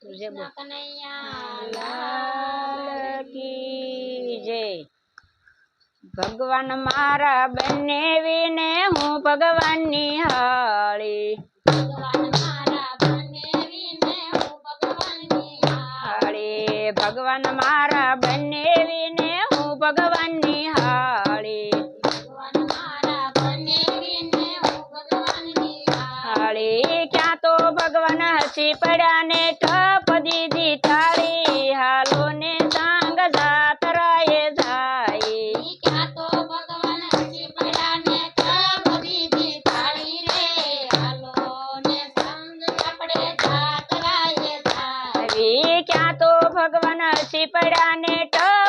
तुझे જય ભગવાન મારા બંને વિને હું ભગવાનની હાળી ભગવાન મારા બંને વિને હું ભગવાનની હાળી હાળી ક્યાં તો ભગવાન હસી પડ્યા ક્યાં તો ભગવાન શીપડાને ટ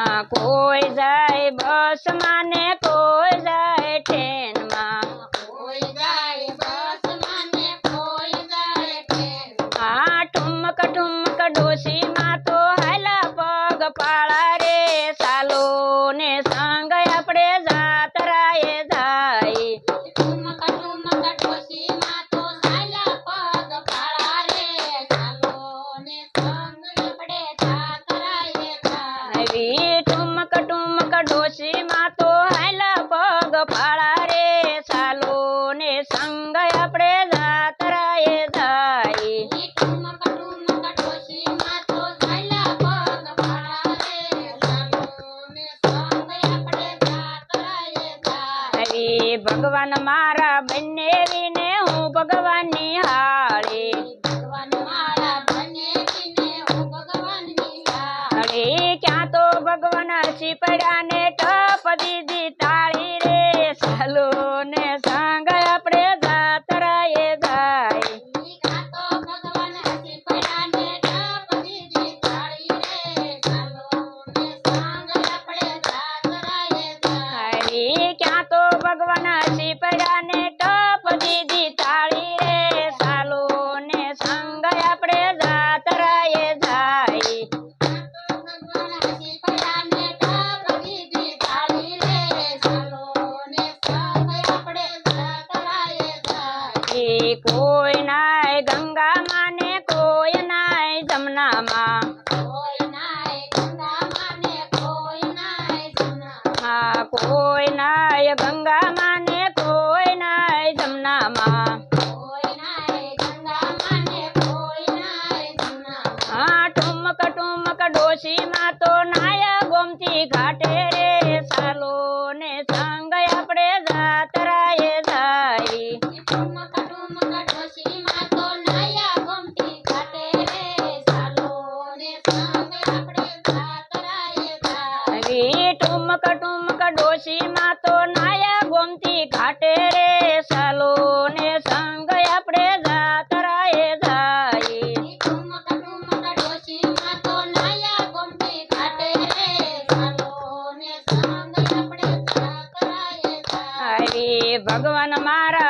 માં કોઈ જાય બસ માને કોઈ જાય ટ્રેન માં કોઈ જાય બસ માને કોઈ જાય ટ્રેન આ ઠુમક ઠુમક ડોસી માં તો હાલા પગ પાળા રે સાલ ભગવાન મારા બંને વિને હું ભગવાનની હાળે ક્યાં તો ભગવાન હસી પડ્યા ને કોઈ નાય બંગા માને કોઈ નાય તમના મા કોઈ નાય ગંગા માને કોઈ નાય તમના મા હા ટમક ટમક ડોશી માતો નાય ગોમતી ઘાટે રે ચાલો ને સંગ આપણે જાતરાએ નાય ટમક ટમક ડોશી માતો નાય ગોમતી ઘાટે રે ચાલો ને સંગ આપણે જાતરાએ નાય ડોશીમાં તો નાયા ગોમતી ઘાટે રે સાલો ને સંગ આપણે જાતરાએ જાય ભગવાન મારા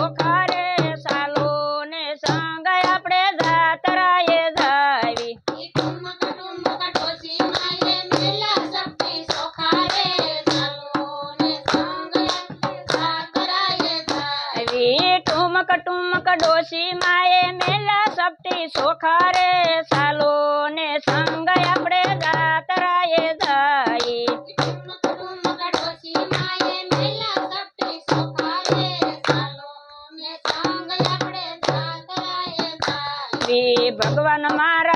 સોખારે ચાલો ને સંગાય આપણે જાતરાએ જાવી ટમકટુમકડોશી માએ મેલા સપ્તી સોખારે ચાલો ને સંગાય આપણે જાતરાએ જાવી ટમકટુમકડોશી માએ મેલા સપ્તી સોખારે ચાલો ને સંગાય આપણે જાતરાએ જાવી ભગવાન મારા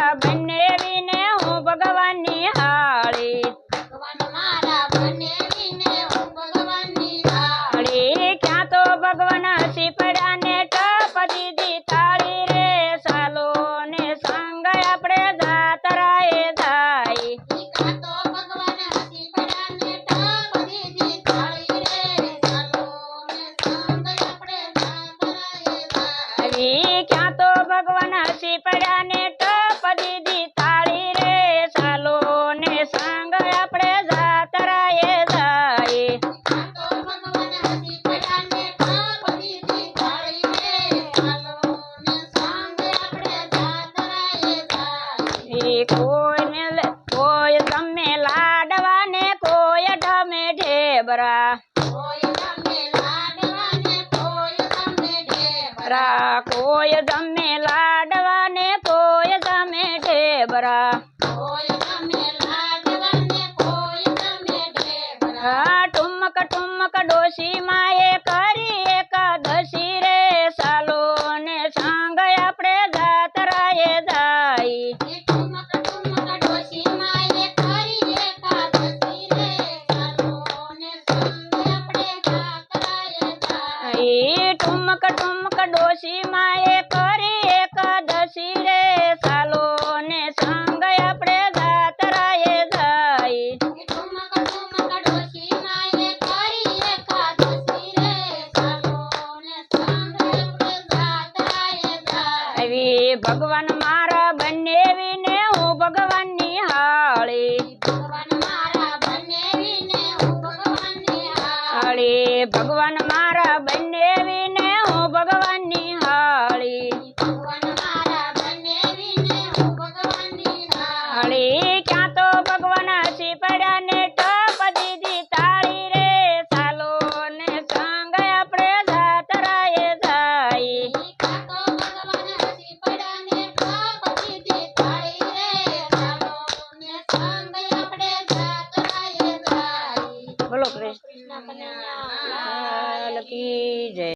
સે પાડને તો પડી દી તાળી રે સાલો ને સાંગ આપણે જાતરાએ જાયંંં તો ભગવાન હતી પાડને તો પડી દી તાળી રે સાલો ને સાંગ આપણે જાતરાએ જાયંંં કોય ને લે કોઈ તમને લાડવા ને કોઈ તમને ઢમેઢે બરા કોઈ તમને લાડવા ને કોઈ તમને ઢમેઢે બરા કોઈ તમને લાડ दशी माए करी एकादशी रे सालो ने सांग अपने जातरा ये जाई टुमक टुमक डोशी माए ભગવાન